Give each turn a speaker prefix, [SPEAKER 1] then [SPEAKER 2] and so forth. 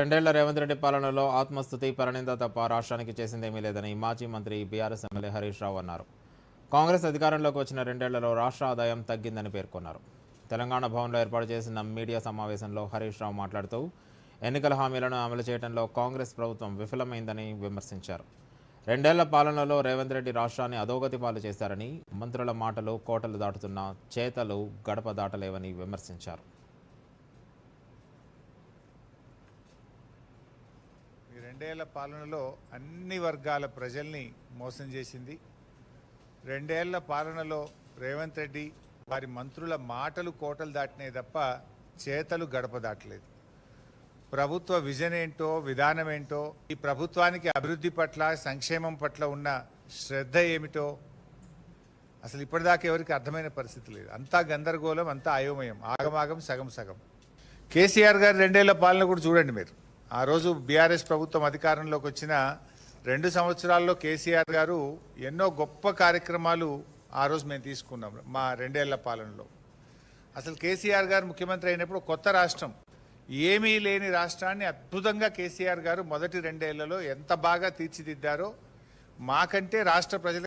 [SPEAKER 1] రెండేళ్ళ రేవంత్ రెడ్డి పాలనలో ఆత్మస్థుతి పరనింద తప్ప రాష్ట్రానికి చేసిందేమీ లేదని మాజీ మంత్రి బీఆర్ఎస్ ఎమ్మెల్యే హరీష్ రావు అన్నారు. కాంగ్రెస్ అధికారంలోకి వచ్చిన రెండేళ్ళలో రాష్ట్ర ఆదాయం తగ్గిందని పేర్కొన్నారు. తెలంగాణ భవన్లో ఏర్పాటు చేసిన మీడియా సమావేశంలో హరీష్ రావు మాట్లాడుతూ ఎన్నికల హామీలను అమలు చేయడంలో కాంగ్రెస్ ప్రభుత్వం విఫలమైందని విమర్శించారు. రెండేళ్ళ పాలనలో రేవంత్ రెడ్డి రాష్ట్రాన్ని అధోగతి పాలు చేశారని మంత్రుల మాటలు కోటలు దాటుతున్న చేతలు గడప దాటలేవని విమర్శించారు.
[SPEAKER 2] రెండేళ్ళ పాలనలో అన్ని వర్గాల ప్రజల్ని మోసం చేసింది. రెండేళ్ళ పాలనలో రేవంత్ రెడ్డి వారి మంత్రుల మాటలు కోటలు దాటినాయి తప్ప చేతలు గడప దాటలేదు. ప్రభుత్వ విజన్ ఏంటో విధానం ఏంటో ఈ ప్రభుత్వానికి అభివృద్ధి పట్ల సంక్షేమం పట్ల ఉన్న శ్రద్ధ ఏమిటో అసలు ఇప్పటిదాకా ఎవరికి అర్థమైన పరిస్థితి లేదు. అంతా గందరగోళం అంతా అయోమయం ఆగమాగం సగం సగం. కేసీఆర్ గారు రెండేళ్ళ పాలన కూడా చూడండి మీరు. ఆ రోజు బీఆర్ఎస్ ప్రభుత్వం అధికారంలోకి వచ్చిన రెండు సంవత్సరాల్లో కేసీఆర్ గారు ఎన్నో గొప్ప కార్యక్రమాలు ఆ రోజు మేము తీసుకున్నాం మా రెండేళ్ళ పాలనలో. అసలు కేసీఆర్ గారు ముఖ్యమంత్రి అయినప్పుడు కొత్త రాష్ట్రం. ఏమీ లేని రాష్ట్రాన్ని అద్భుతంగా కేసీఆర్ గారు మొదటి రెండేళ్ళలో ఎంత బాగా తీర్చిదిద్దారో మాకంటే రాష్ట్ర ప్రజల